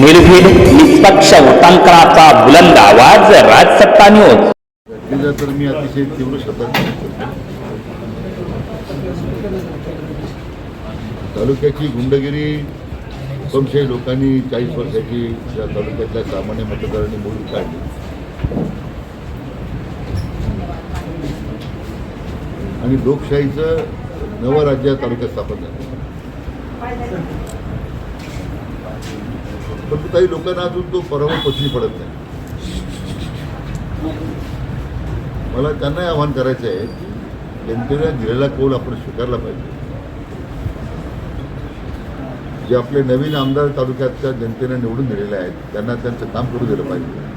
निर्भीड निष्पक्ष वृत्तांकनाचा बुलंद आवाज राजसत्ता न्यूज तर मी अतिशय तीव्र शब्दात तालुक्याची गुंडगिरी हुकमशाही लोकांनी चाळीस वर्षाची या तालुक्यातल्या सामान्य मतदारांनी मोडून काढली. आणि लोकशाहीचं नवं राज्य तालुक्यात स्थापन झालं. परंतु काही लोकांना अजून तो पराभव पचनी पडत नाही. मला त्यांनाही आवाहन करायचं आहे की जनतेने दिलेला कौल आपण स्वीकारला पाहिजे. जे आपले नवीन आमदार तालुक्यातल्या जनतेने निवडून दिलेले आहेत त्यांना त्यांचं काम करू दिलं पाहिजे.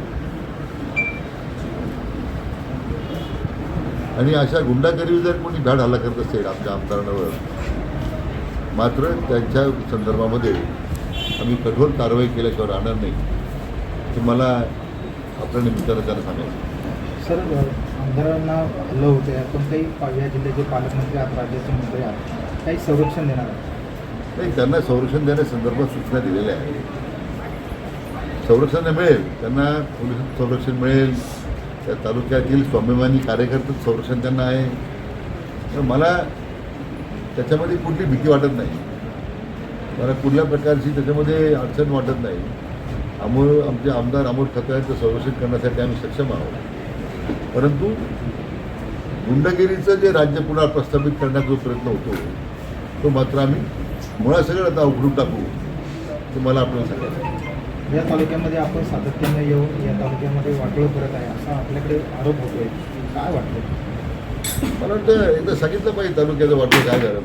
आणि अशा गुंडागिरी जर कोणी धाड हल्ला करत असेल आमच्या आमदारांवर मात्र त्यांच्या संदर्भामध्ये आम्ही कठोर कारवाई केल्याशिवाय राहणार नाही. हे मला आपल्या निमित्तानं त्यांना सांगायचं सर आमदारांना हल्लं होते. आपण काही या जिल्ह्याचे पालकमंत्री आहात राज्याचे मंत्री आहात. काही संरक्षण देणार नाही त्यांना संरक्षण देण्यासंदर्भात सूचना दिलेल्या आहेत. संरक्षण मिळेल. त्यांना पोलीस संरक्षण मिळेल. त्या तालुक्यातील स्वाभिमानी कार्यकर्ते संरक्षण त्यांना आहे. तर मला त्याच्यामध्ये कुठली भीती वाटत नाही. मला कुठल्या प्रकारची त्याच्यामध्ये अडचण वाटत नाही अमोल आमचे आमदार अमोल खताळ्यांचं संरक्षण करण्यासाठी आम्ही सक्षम आहोत परंतु गुंडगिरीचं जे राज्य पुन्हा प्रस्थापित करण्याचा जो प्रयत्न होतो तो मात्र आम्ही मुळासकट आता उघडून टाकू ते मला आपल्याला सांगायचं. या तालुक्यामध्ये आपण सातत्यानं येऊन या तालुक्यामध्ये वाटोळ करत आहे असा आपल्याकडे आरोप होतोय काय वाटतं मला वाटतं एकदा सांगितलं पाहिजे तालुक्याचं वाटतं काय झालं.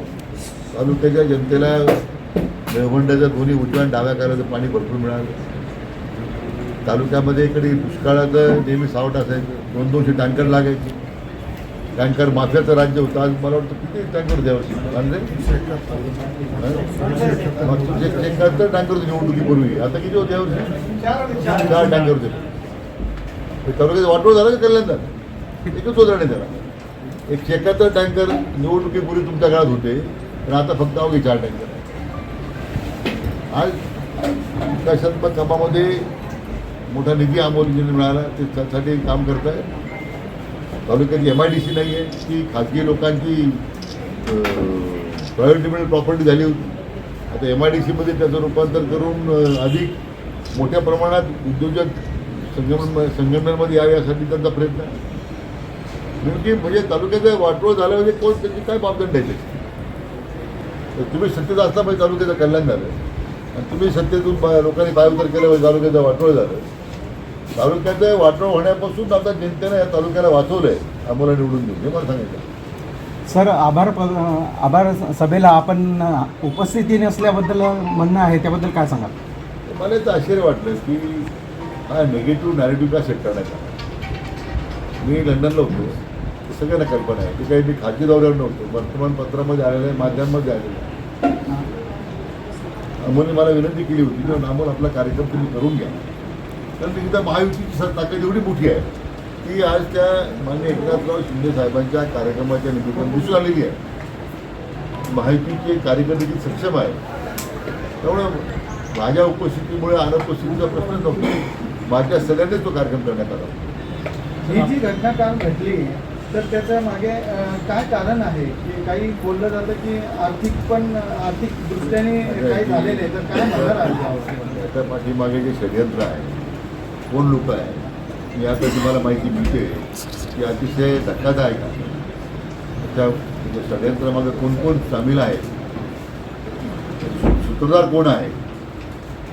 तालुक्याच्या जनतेला निळवंड्याच्या दोन्ही उजव्या आणि डाव्या करायचं पाणी भरपूर मिळालं. तालुक्यामध्ये इकडे दुष्काळाचं नेहमी सावट असायचं. दोन दोनशे टँकर लागायचे. टँकर माफ्याचं राज्य होतं. आज मला वाटतं किती टँकर द्यावं म्हणजे एकाहत्तर टँकर होते निवडणुकीपूर्वी. आता किती होते यावर्षी? चार टँकर होते. ते तालुक्याचं वाटोळ झालं का कल्याणदा एकच होतं नाही त्याला. एक एकाहत्तर टँकर निवडणुकीपूर्वी तुमच्या काळात होते. पण आता फक्त अवघे चार टँकर. आज विकासात्मक कामामध्ये मोठा निधी आंबोलीजीने मिळाला ते त्यासाठी काम करत आहे तालुक्याची एम आय डी सी नाही आहे ती खाजगी लोकांची प्रायव्हेट लिमिटेड प्रॉपर्टी झाली होती. आता एम आय डी सीमध्ये त्याचं रूपांतर करून अधिक मोठ्या प्रमाणात उद्योजक संगमन संगमनेरमध्ये यावे यासाठी त्यांचा प्रयत्न आहे. नेमकी म्हणजे तालुक्याचं वाटोळ झालं म्हणजे कोण त्याची काय बाबदंड आहे तर तुम्ही सत्तेत असता पाहिजे तालुक्याचं कल्याण झालं. तुम्ही सत्तेतून बा- लोकांनी पायउतार केलं पाहिजे तालुक्याचं वाटोळ झालं. तालुक्याचं वाटोळ होण्यापासून आता जनतेनं या तालुक्याला वाचवलं आहे आम्हाला निवडून देऊन. हे मला सांगायचं सर आभार प- आभार सभेला आपण उपस्थिती नसल्याबद्दल म्हणणं आहे त्याबद्दल काय सांगाल? तर मला याचं आश्चर्य वाटलं की हा निगेटिव्ह नॅरेटिव्ह का सेट करण्यात आला मी लंडनला होतो. ते सगळ्यांना कल्पना आहे की काही मी खाजगी दौऱ्यावर नव्हतो. वर्तमानपत्रामध्ये आलेलं आहे माध्यमामध्ये आलेलं आहे. अमोलने मला विनंती केली होती की अमोल आपला कार्यक्रम तुम्ही करून घ्या. कारण तिथं महायुतीची ताकद एवढी मोठी आहे की आज त्या मान्य एकनाथराव शिंदे साहेबांच्या कार्यक्रमाच्या निमित्तानं दिसून आलेली आहे. महायुतीचे कार्यकर्ते किती सक्षम आहे त्यामुळे माझ्या उपस्थितीमुळे अनुपस्थितीचा प्रश्न नव्हता. माझ्या सगळ्यांनीच तो कार्यक्रम करण्यात आला. ही जी घटना काम घडली तर त्याच्यामागे काय कारण आहे? की काही बोललं जातं की आर्थिक पण आर्थिक दृष्ट्याने काही झालेले तर काय म्हणणार आहे? यावर? त्याच्या पाठीमागे जे षडयंत्र आहे कोण लोक आहे मी आता तुम्हाला माहिती मिळते की अतिशय धक्कादायक आहे. त्या म्हणजे षडयंत्रामागे कोण कोण सामील आहे? सूत्रधार कोण आहे?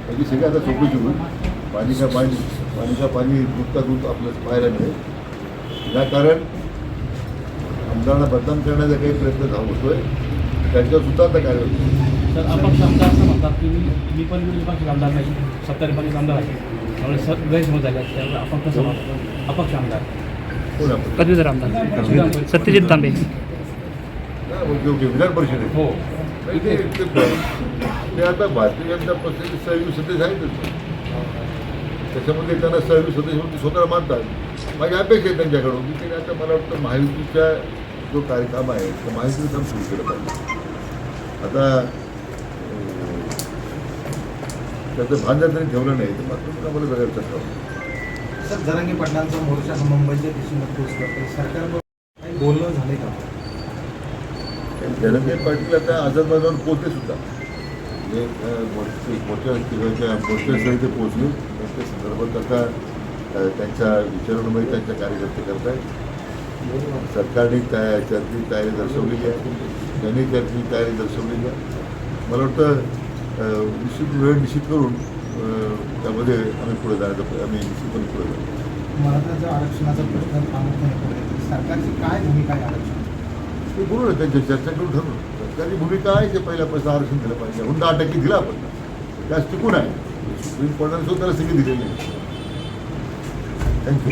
त्याची सगळी आता चौकशी होईल. पाणी का पाणी पाणी का पाणी दूध का दूध आपलं पाहायला मिळेल. या कारण आमदारांना बदनाम करण्याचा काही प्रयत्न झाला होतोय त्यांच्यावर सुद्धा आता काय तर अपक्ष आमदार असं म्हणतात की मी पण विरोधी पक्ष आमदार नाही. सत्तारी आमदार आहे. त्यामुळे सर गैरसमज झाले आहेत. त्यामुळे आपण कसं म्हणतो अपक्ष आमदार. कोण आपण पदवीधर आमदार. सत्यजित तांबे. हा, ओके ओके विधान परिषदेत हो. ते ते- ते आता भारतीय जनता पक्षाचे सहयोगी सदस्य आहेतच. त्याच्यामध्ये त्यांना सहयोगी सदस्य म्हणून ते स्वतःला मानतात. माझी अपेक्षा आहे त्यांच्याकडून. की त्यांनी आता मला वाटतं महायुतीच्या जो कार्यक्रम आहे तो महायुतीचं काम सुरू केलं पाहिजे. आता त्याचं भान जर त्यांनी ठेवलं नाही तर मात्र आम्हाला वेगळं चर्चा सर जरांगी पाटलांचा मोर्चा हा मुंबईच्या दिशेने पोहोचला काही बोलणं झालंय का? जरंगे पाटील आता आझाद मैदानावर पोहोचले सुद्धा. म्हणजे मोर्चा मोर्चा मोर्चास्थळी ते पोहोचले. त्या संदर्भात आता त्यांच्या विचारणामध्ये त्यांच्या कार्यकर्ते करत आहेत सरकारने त्या चर्चेची तयारी दर्शवलेली आहे. त्यांनी चर्चेची तयारी दर्शवलेली आहे. मला वाटतं निश्चित वेळ निश्चित करून त्यामध्ये आम्ही पुढे जाण्याचा आम्ही निश्चितपणे पुढे जाऊ. आरक्षणाचा प्रश्न प्रामुख्याने. सरकारची काय भूमिका आहे आरक्षण? ते त्यांच्या चर्चा करून ठरवू सरकारची भूमिका आहे की पहिल्यापासून आरक्षण दिलं पाहिजे. दहा टक्के दिला आपण. त्यास टिकून आहे. सुप्रीम कोर्टाने सुद्धा सगळी दिलेली आहे. थँक्यू